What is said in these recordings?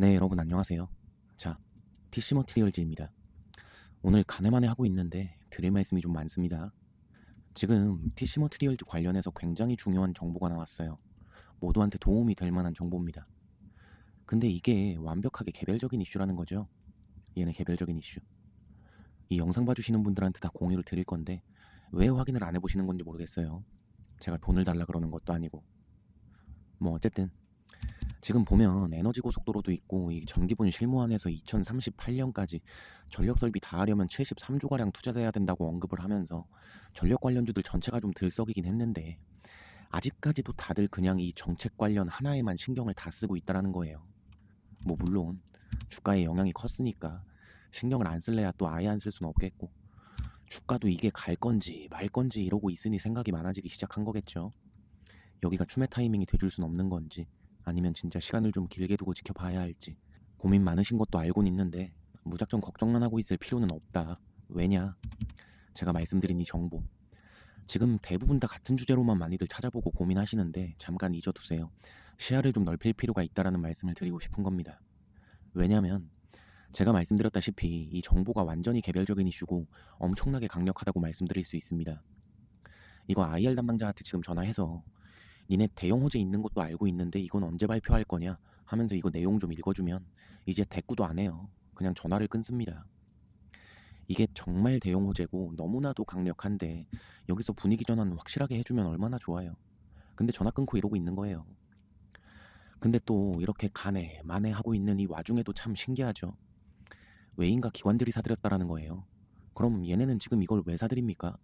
네, 여러분 안녕하세요. 자, TC 머티리얼즈입니다. 오늘 가네만에 하고 있는데 드릴 말씀이 좀 많습니다. 지금 TC 머티리얼즈 관련해서 굉장히 중요한 정보가 나왔어요. 모두한테 도움이 될 만한 정보입니다. 근데 이게 완벽하게 개별적인 이슈라는 거죠. 얘는 개별적인 이슈. 이 영상 봐주시는 분들한테 다 공유를 드릴 건데 왜 확인을 안 해보시는 건지 모르겠어요. 제가 돈을 달라 그러는 것도 아니고. 뭐 어쨌든 지금 보면 에너지 고속도로도 있고 이 전기분 실무안에서 2038년까지 전력 설비 다 하려면 73조 가량 투자돼야 된다고 언급을 하면서 전력 관련주들 전체가 좀 들썩이긴 했는데 아직까지도 다들 그냥 이 정책 관련 하나에만 신경을 다 쓰고 있다라는 거예요. 뭐 물론 주가에 영향이 컸으니까 신경을 안 쓸래야 또 아예 안 쓸 수는 없겠고 주가도 이게 갈 건지 말 건지 이러고 있으니 생각이 많아지기 시작한 거겠죠. 여기가 추매 타이밍이 돼줄 순 없는 건지 아니면 진짜 시간을 좀 길게 두고 지켜봐야 할지 고민 많으신 것도 알고는 있는데 무작정 걱정만 하고 있을 필요는 없다. 왜냐? 제가 말씀드린 이 정보 지금 대부분 다 같은 주제로만 많이들 찾아보고 고민하시는데 잠깐 잊어두세요. 시야를 좀 넓힐 필요가 있다라는 말씀을 드리고 싶은 겁니다. 왜냐면 제가 말씀드렸다시피 이 정보가 완전히 개별적인 이슈고 엄청나게 강력하다고 말씀드릴 수 있습니다. 이거 IR 담당자한테 지금 전화해서 니네 대형 호재 있는 것도 알고 있는데 이건 언제 발표할 거냐 하면서 이거 내용 좀 읽어주면 이제 대꾸도 안 해요. 그냥 전화를 끊습니다. 이게 정말 대형 호재고 너무나도 강력한데 여기서 분위기 전환 확실하게 해주면 얼마나 좋아요. 근데 전화 끊고 이러고 있는 거예요. 근데 또 이렇게 가네 만에 하고 있는 이 와중에도 참 신기하죠. 외인과 기관들이 사들였다라는 거예요. 그럼 얘네는 지금 이걸 왜 사들입니까?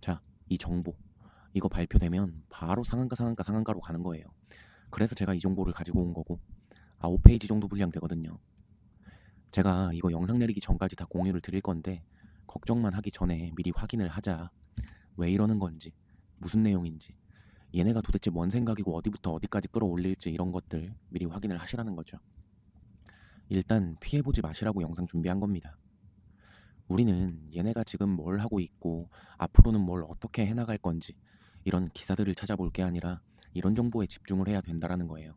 자, 이 정보 이거 발표되면 바로 상한가 상한가 상한가로 가는 거예요. 그래서 제가 이 정보를 가지고 온 거고 9페이지 정도 분량 되거든요. 제가 이거 영상 내리기 전까지 다 공유를 드릴 건데 걱정만 하기 전에 미리 확인을 하자. 왜 이러는 건지, 무슨 내용인지, 얘네가 도대체 뭔 생각이고 어디부터 어디까지 끌어올릴지 이런 것들 미리 확인을 하시라는 거죠. 일단 피해보지 마시라고 영상 준비한 겁니다. 우리는 얘네가 지금 뭘 하고 있고 앞으로는 뭘 어떻게 해나갈 건지 이런 기사들을 찾아볼 게 아니라 이런 정보에 집중을 해야 된다라는 거예요.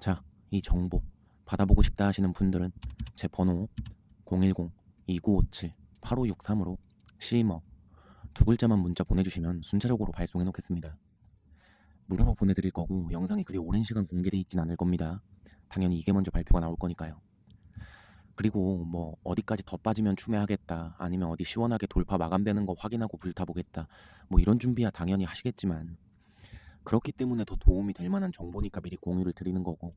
자, 이 정보 받아보고 싶다 하시는 분들은 제 번호 010-2957-8563으로 시머 두 글자만 문자 보내주시면 순차적으로 발송해 놓겠습니다. 무료로 보내드릴 거고 영상이 그리 오랜 시간 공개돼 있진 않을 겁니다. 당연히 이게 먼저 발표가 나올 거니까요. 그리고 뭐 어디까지 더 빠지면 추매하겠다 아니면 어디 시원하게 돌파 마감되는 거 확인하고 불타보겠다 뭐 이런 준비야 당연히 하시겠지만 그렇기 때문에 더 도움이 될 만한 정보니까 미리 공유를 드리는 거고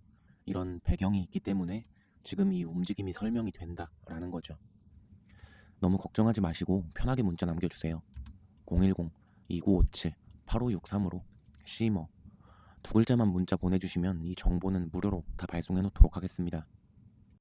이런 배경이 있기 때문에 지금 이 움직임이 설명이 된다라는 거죠. 너무 걱정하지 마시고 편하게 문자 남겨주세요. 010-2957-8563으로 시머 두 글자만 문자 보내주시면 이 정보는 무료로 다 발송해 놓도록 하겠습니다.